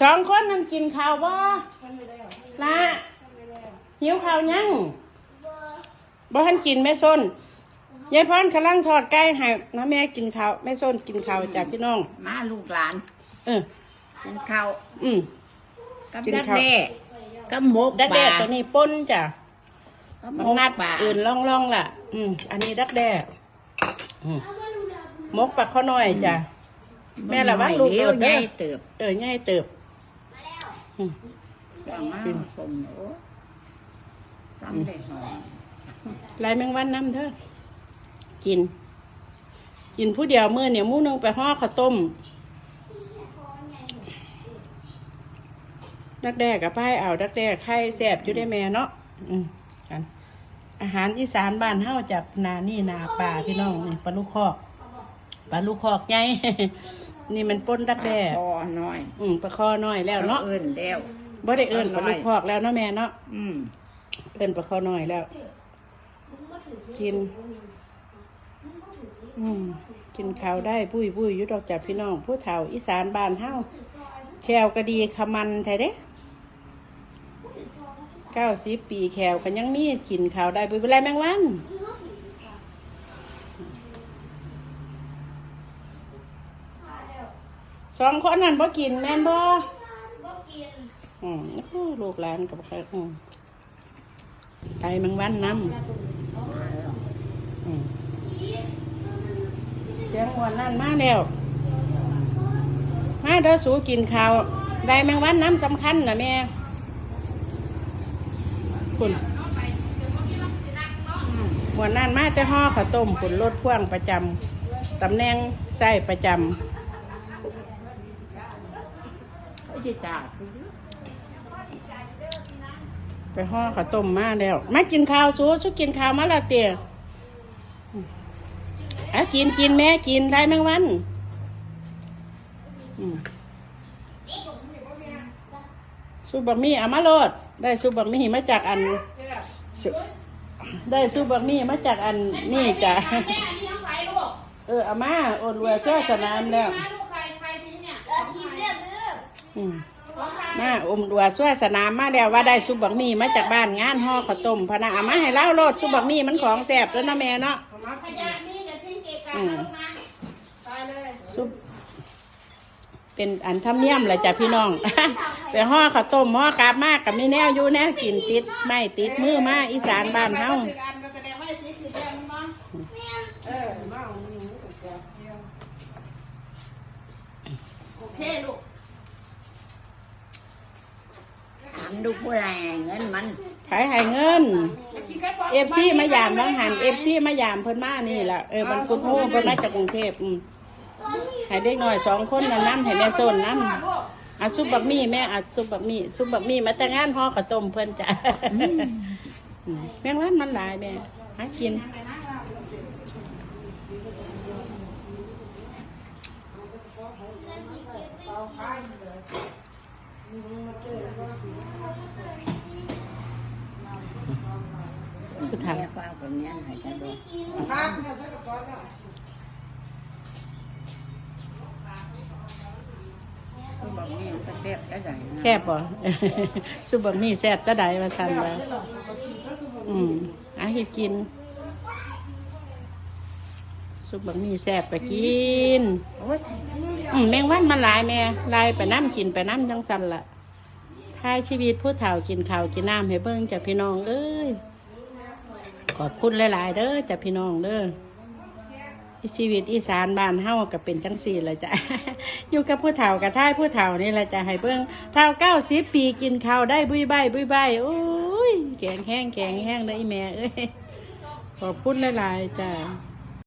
สองคนนั่นกินข้าวบ่ละหิวข้าวยังบ่ทันกินแม่ส้นยายพรกำลังทอดไก่ให้นะแม่กินข้าวแม่ส้นกินข้าวจากพี่น้อง มาลูกหลาน เออกินข้าวอืมกับกินดักข้าวแด้กับหมกดักปแด้ลาตัวนี้ป่นจ้ะกับหมัมกกนัดปลาอื่นล่องล่องๆล่ะ อืมอันนี้ดักแด้อืมมกปลาข้อน้อยจ้ะแม่ละว่าลูกเลี้ยวเติบเด้ใหอญ่เติบเออง่ายเติบ อืมว่ามาสมโอ้ทำได้หอมลายแมงวันน้ำเด้อกิน กินผู้เดียวมือเนี่ยมู่นึงไปห่อข้าวต้มดักแด้กับป้ายเอาดักแด้ไข่แสบอยู่ได้แม่เนาะอืมกันอาหารอีสานบ้านเฮาจับนานี่นาป่าพี่น้องนี่ปลาลูกคอกปลาลูกคอกใหญ่ นี่มันป้นดักแด้คอน้อยอืมปลาคอน้อยแล้วเนาะเอิ้นแล้วบ่ได้เอิ้นปลาลูกคอกแล้วเนาะแม่เนาะอืมเอิ้นปลาคอน้อยแล้ว กิน อืมกินข้าวได้ปุ้ยปุ้ยอยุดอกจากพี่น้อง ผู้เฒ่าอีสานบ้านเฮาแขวก็ดีขมันแท้เด้เก้าสิบปีแขวก็ยังมีกินข้าวได้ปุ้ยเป็นไรแมงวัน สองคนนั่นบ่กินแม่นบ่อืมโอ้ลูกหลานกับใครอืมไก่แมงวันน้ำอืมเสียงหัวนั่นมาแล้วมาเด้อสูกินข้าวได้แมงวันน้ำสำคัญนะแม่คุณหัวนั่นมาแต่ห่อข้าวต้มผลรถพ่วงประจำตำแหน่งใส่ประจเขา จะจากำไปห่อข้าวต้มมาแล้ว มากินข้าวสูสูกินข้าวมาและเตี๋ยอะกินกินแม่กินได้แมงวันอืมสูบะหมี่เอามาโลดได้สูบะหมี่มาจากอันสุได้สูบะหมี่มาจากอันนี่จ้ะแม่อันนี้น้องไผ่ลูกเออเอามาโอนรวยเสื้อสนามแล้ว มของใครมาอมดัวสวยสนามมาแล้วว่าได้ซุปบักหมี่มาจากบ้านงานห่อข้าวต้มพะนะเอามาให้เล่าโลดซุปบักหมี่มันของแสบแล้วเนาะแม่เนาะขยะนี่จะทิ้งเกะกะนะลูกนะไปเลยซุปเป็นอันทำเนียมแหละจ้ะพี่น้องไปห่อข้าวต้มห่อกาบมากกับมีแนวอยู่แนวกินติดไม่ติดมือมาอีสานบ้านเฮาอันก็แสดงว่าไอ้ที่คือแดงมั้งเออมาเอาหนูกับแกโอเคลูก ถามดูผู้ใดเงินมันขายให้เงิน เอฟซีมายามบางหันเอฟซีมายามเพิ่นมานี่แหละเออมันกุโทเพิ่นมาจากกรุงเทพอืมให้เด็กหน่อยสองคนน่ะน้ำให้แม่โซนน้ำอาซุปบักมี่แม่อาซุปบักมี่ซุปบักมี่มาแต่งงานห่อข้าวต้มเพิ่นจ้ะอืมแมงวันมันหลายแม่หากิน ผู้เฒ่าแม่ฟ้าคนนี้ให้กันดูครับเขาบอกนี่มันก็แซ่บได้ไหนแซ่บบ่ซุปบักมี่แซ่บตะใดว่าซั่นว่าอืมอาเฮ็ดกินซุปบักมี่แซ่บไปกินโอ้ยอืมแมงวันมันหลายแม่หลายไปน้ำกินไปน้ำจังสันละท้ายชีวิตผู้เฒ่ากินข้าวกินน้ำให้เบิ่งจากพี่น้องเอ้ย ขอบคุณหลาย ๆ เด้อจากพี่น้องเด้อชีวิตอีสานบ้านเฮาก็เป็นจังสี่ละจ้ะ อยู่กับผู้เฒ่ากับท่ายผู้เฒ่านี่แหละจะให้เบิ้งเท่าเก้าสิบปีกินข้าวได้บุยใบบุยใบโอ้ยแกงแห้งแกงแห้งได้แม่เอ้ยขอบคุณหลาย ๆ จ้ะ